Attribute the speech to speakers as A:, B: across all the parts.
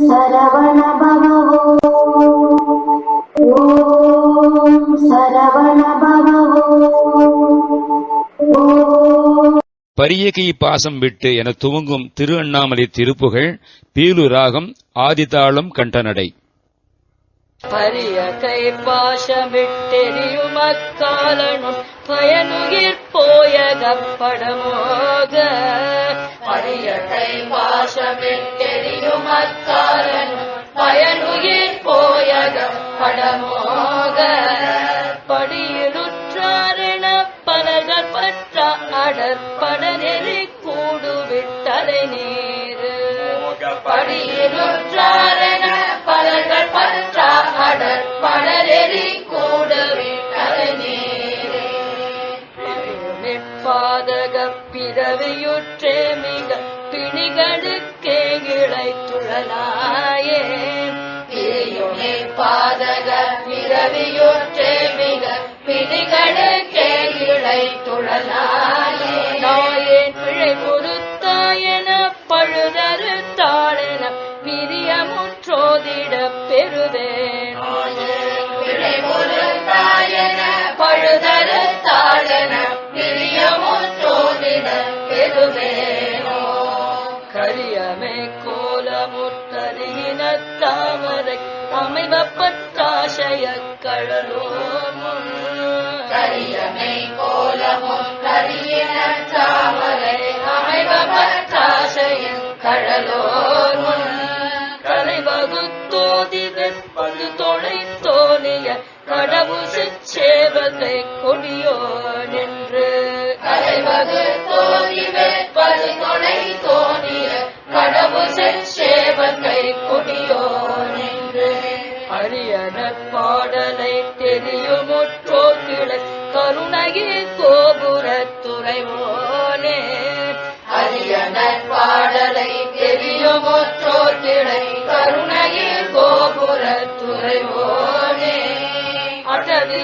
A: சரவண பவோ ஓம் சரவண பவோ
B: பரியகை பாசம் விட்டு என துவங்கும் திரு அண்ணாமலை திருப்புகள் பீலு ராகம் ஆதிதாளம் கண்டனடை
C: பரியகை பாசமிட்டெறியும் அக்காலனும் பயனுயிர் போயகப்படமோக பரிய கை பயனுயிர் போயகம் படமோக. படியிலுற்றாரென பலர்கள் பற்ற அடற்பட நெறி கூடுவிட்டலை நீர். படியிலுற்ற பிறவியுற்றே மிக பிணிகளுக்கே இழைத்துழலாயே பாதக பிறவியோற்றே மிக பிணிகளுக்கே அமைவ பற்றாசய முன் கரியமை கோலமுற்றறியின தாமரை அமைவ பற்றாசய முன்.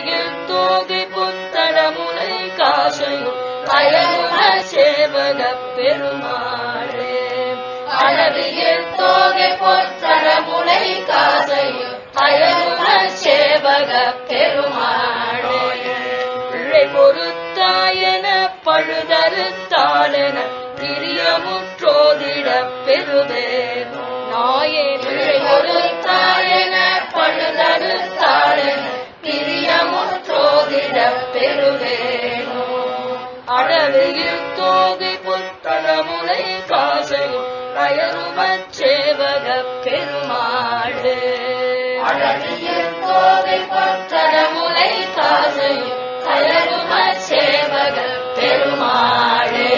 C: அடவியில் தோகை புத்தடமுனை காசையும் அயமுக சேவக பெருமாளே. அளவியில் தோகை பொத்தடமுனை காசையும் அயமுக சேவக பெருமாளே. பிள்ளை பொறுத்தாயன பழுதரு பிரியமுற்றோதிட பெருவே புத்தளமுலை காசையும் அயருமச் சேவக பெருமாளே அடவியில் தோகை புத்தளமுலை காசையும் அயருமச் பெருமாளே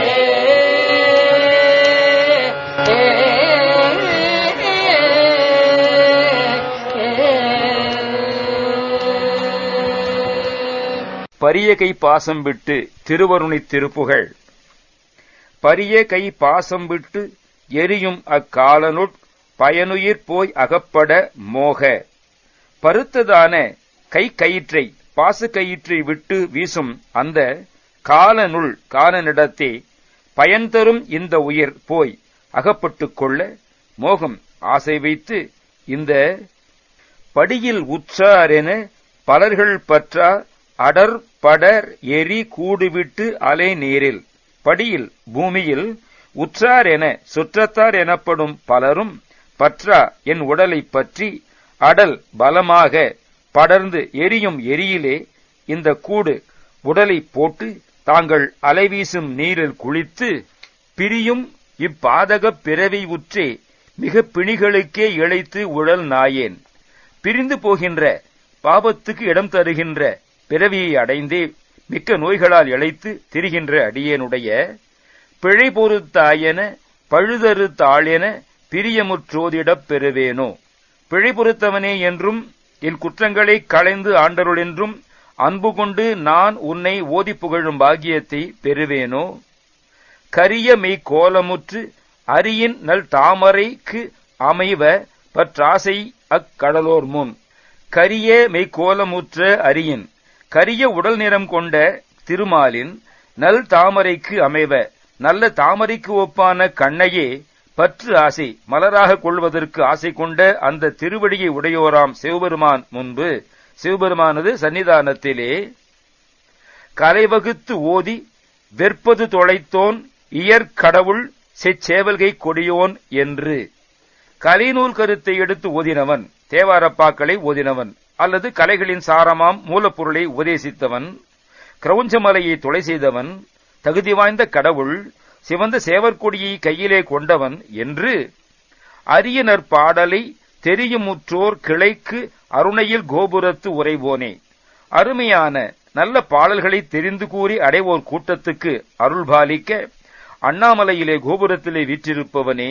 B: பரியகை பாசம் விட்டு திருவருணை திருப்புகழ் பரிய கை பாசம் விட்டு எரியும் அக்காலனுட் பயனுயிர் போய் அகப்பட மோக. பருத்ததான கை கயிற்றை பாசு கயிற்றை விட்டு வீசும் அந்த காலனுள் காலனிடத்தே பயன் தரும் இந்த உயிர் போய் அகப்பட்டுக் கொள்ள மோகம் ஆசை வைத்து இந்த படியில் உற்றாரென பலர்கள் பற்றா அடர் படர் எரி கூடுவிட்டு அலை நீரில் படியில் பூமியில் உற்றார் என சுற்றத்தார் எனப்படும் பலரும் பற்றா என் உடலை பற்றி அடல் பலமாக படர்ந்து எரியும் எரியிலே இந்த கூடு உடலை போட்டு தாங்கள் அலைவீசும் நீரில் குளித்து பிரியும் இப்பாதகப் பிறவி உற்றே மிக பிணிகளுக்கே இழைத்து உழல் நாயேன். பிரிந்து போகின்ற பாபத்துக்கு இடம் தருகின்ற பிறவியை அடைந்தே மிக்க நோய்களால் இழைத்து திரிகின்ற அடியேனுடைய பிழை பொறுத்தாயன பழுதறு தாளென பிரியமுற்றோதிடப் பெறுவேனோ? பிழை பொறுத்தவனே என்றும் என் குற்றங்களைக் களைந்து ஆண்டருள் என்றும் அன்பு கொண்டு நான் உன்னை ஓதி புகழும் பாக்கியத்தை பெறுவேனோ? கரிய மெய் கோலமுற்று அரியின் நல் தாமரைக்கு அமைவ பற்றாசை அக்கடலோர் முன். கரிய மெய்க்கோலமுற்ற அரியின் கரிய உடல் நிறம் கொண்ட திருமாலின் நல் தாமரைக்கு அமைவ நல்ல தாமரைக்கு ஒப்பான கண்ணையே பற்று ஆசை மலராக கொள்வதற்கு ஆசை கொண்ட அந்த திருவடியை உடையோராம் சிவபெருமான் முன்பு சிவபெருமானது சன்னிதானத்திலே கலைவகுத்து ஓதி வெற்பது தொலைத்தோன் இயற்கடவுள் செச்சேவல்கை கொடியோன் என்று கலைநூல் கருத்தை எடுத்து ஓதினவன் தேவாரப்பாக்களை ஓதினவன். அல்லது கலைகளின் சாரமாம் மூலப்பொருளை உபதேசித்தவன் கிரௌஞ்சமலையை தொலை செய்தவன் தகுதி வாய்ந்த கடவுள் சிவந்த சேவற்கொடியை கையிலே கொண்டவன் என்று அரிய நற்பாடலை தெரியுமுற்றோர் கிளைக்கு அருணையில் கோபுரத்து உரைவோனே அருமையான நல்ல பாடல்களை தெரிந்து கூறி அடைவோர் கூட்டத்துக்கு அருள்பாலிக்க அண்ணாமலையிலே கோபுரத்திலே வீற்றிருப்பவனே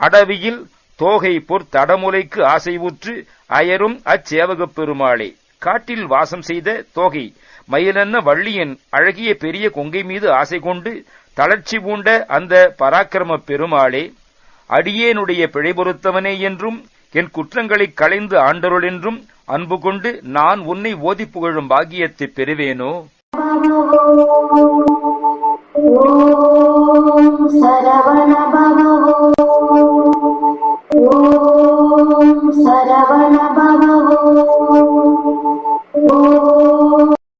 B: அடவியில் தோகை பொற் தடமுலைக்கு ஆசைவுற்று அயரும் அச்சேவகப் பெருமாளே. காட்டில் வாசம் செய்த தோகை மயிலன்ன வள்ளியின் அழகிய பெரிய கொங்கை மீது ஆசை கொண்டு தளர்ச்சி பூண்ட அந்த பராக்கிரம பெருமாளே அடியேனுடைய பிழை பொறுத்தவனே என்றும் என் குற்றங்களைக் களைந்து ஆண்டருள் என்றும் அன்பு கொண்டு நான் உன்னை ஓதி புகழும் பாக்கியத்தைப் பெறுவேனோ?